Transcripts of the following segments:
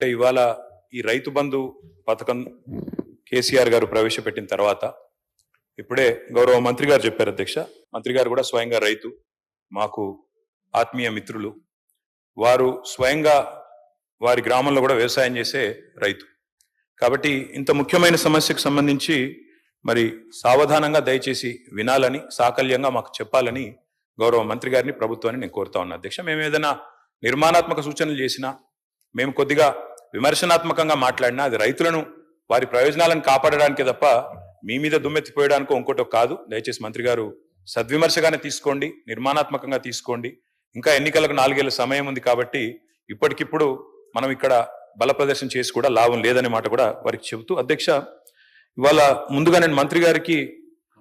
అంటే ఇవాళ ఈ రైతు బంధు పథకం కేసీఆర్ గారు ప్రవేశపెట్టిన తర్వాత ఇప్పుడే గౌరవ మంత్రి గారు చెప్పారు అధ్యక్ష. మంత్రి గారు కూడా స్వయంగా రైతు మాకు ఆత్మీయ మిత్రులు. వారు స్వయంగా వారి గ్రామంలో కూడా వ్యవసాయం చేసే రైతు. కాబట్టి ఇంత ముఖ్యమైన సమస్యకు సంబంధించి మరి సావధానంగా దయచేసి వినాలని సాకల్యంగా మాకు చెప్పాలని గౌరవ మంత్రి గారిని ప్రభుత్వాన్ని నేను కోరుతా ఉన్నా అధ్యక్ష. మేము ఏదైనా నిర్మాణాత్మక సూచనలు చేసినా మేము కొద్దిగా విమర్శనాత్మకంగా మాట్లాడినా అది రైతులను వారి ప్రయోజనాలను కాపాడడానికే తప్ప మీ మీద దుమ్మెత్తిపోయడానికో ఇంకోటో కాదు. దయచేసి మంత్రి గారు సద్విమర్శగానే తీసుకోండి నిర్మాణాత్మకంగా తీసుకోండి. ఇంకా ఎన్నికలకు నాలుగేళ్ళ సమయం ఉంది కాబట్టి ఇప్పటికిప్పుడు మనం ఇక్కడ బల ప్రదర్శన చేసి కూడా లాభం లేదనే మాట కూడా వారికి చెబుతూ అధ్యక్ష ఇవాళ ముందుగా నేను మంత్రి గారికి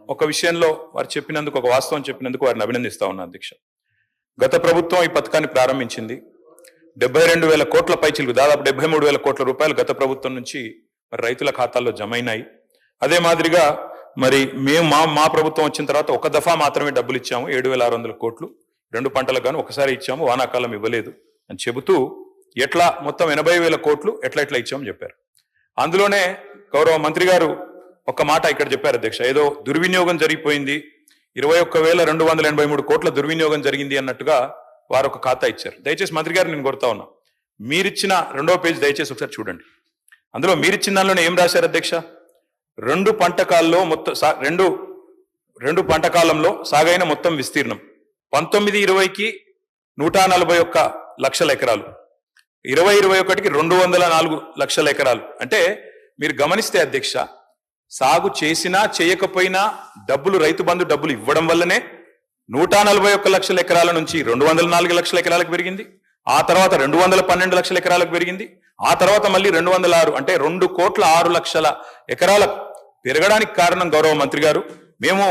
ఒక విషయంలో వారు చెప్పినందుకు ఒక వాస్తవం చెప్పినందుకు వారిని అభినందిస్తా ఉన్నా అధ్యక్ష. గత ప్రభుత్వం ఈ పథకాన్ని ప్రారంభించింది. డెబ్బై రెండు వేల కోట్ల పైచిలకు దాదాపు డెబ్బై మూడు వేల కోట్ల రూపాయలు గత ప్రభుత్వం నుంచి మరి రైతుల ఖాతాల్లో జమైనాయి. అదే మాదిరిగా మరి మేము మా మా ప్రభుత్వం వచ్చిన తర్వాత ఒక దఫా మాత్రమే డబ్బులు ఇచ్చాము ఏడు వేల ఆరు వందల కోట్లు. రెండు పంటలకు గాను ఒకసారి ఇచ్చాము వానాకాలం ఇవ్వలేదు అని చెబుతూ ఎట్లా మొత్తం ఎనభై వేల కోట్లు ఎట్లా ఎట్లా ఇచ్చామని చెప్పారు. అందులోనే గౌరవ మంత్రి గారు ఒక మాట ఇక్కడ చెప్పారు అధ్యక్ష ఏదో దుర్వినియోగం జరిగిపోయింది ఇరవై ఒక్క వేల రెండు వందల ఎనభై మూడు కోట్ల దుర్వినియోగం జరిగింది అన్నట్టుగా వారు ఒక ఖాతా ఇచ్చారు. దయచేసి మంత్రి గారు నేను కోరుతా ఉన్నా మీరిచ్చిన రెండవ పేజ్ దయచేసి ఒకసారి చూడండి. అందులో మీరిచ్చిన దానిలోనే ఏం రాశారు అధ్యక్ష? రెండు పంటకాల్లో మొత్తం సా- రెండు రెండు పంటకాలంలో సాగైన మొత్తం విస్తీర్ణం. పంతొమ్మిది ఇరవైకి నూట నలభై ఒక్క లక్షల ఎకరాలు. ఇరవై ఇరవై ఒకటికి రెండు వందల నాలుగు లక్షల ఎకరాలు. అంటే మీరు గమనిస్తే అధ్యక్ష సాగు చేసినా చేయకపోయినా డబ్బులు రైతు బంధు డబ్బులు ఇవ్వడం వల్లనే నూట నలభై ఒక్క లక్షల ఎకరాల నుంచి రెండు వందల నాలుగు లక్షల ఎకరాలకు పెరిగింది. ఆ తర్వాత రెండు వందల పన్నెండు లక్షల ఎకరాలకు పెరిగింది. ఆ తర్వాత మళ్ళీ రెండు వందల ఆరు అంటే రెండు కోట్ల ఆరు లక్షల ఎకరాల పెరగడానికి కారణం గౌరవ మంత్రి గారు. మేము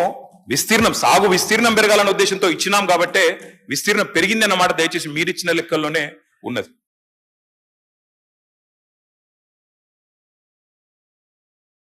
విస్తీర్ణం సాగు విస్తీర్ణం పెరగాలన్న ఉద్దేశంతో ఇచ్చినాం కాబట్టే విస్తీర్ణం పెరిగింది అన్నమాట దయచేసి మీరిచ్చిన లెక్కల్లోనే ఉన్నది.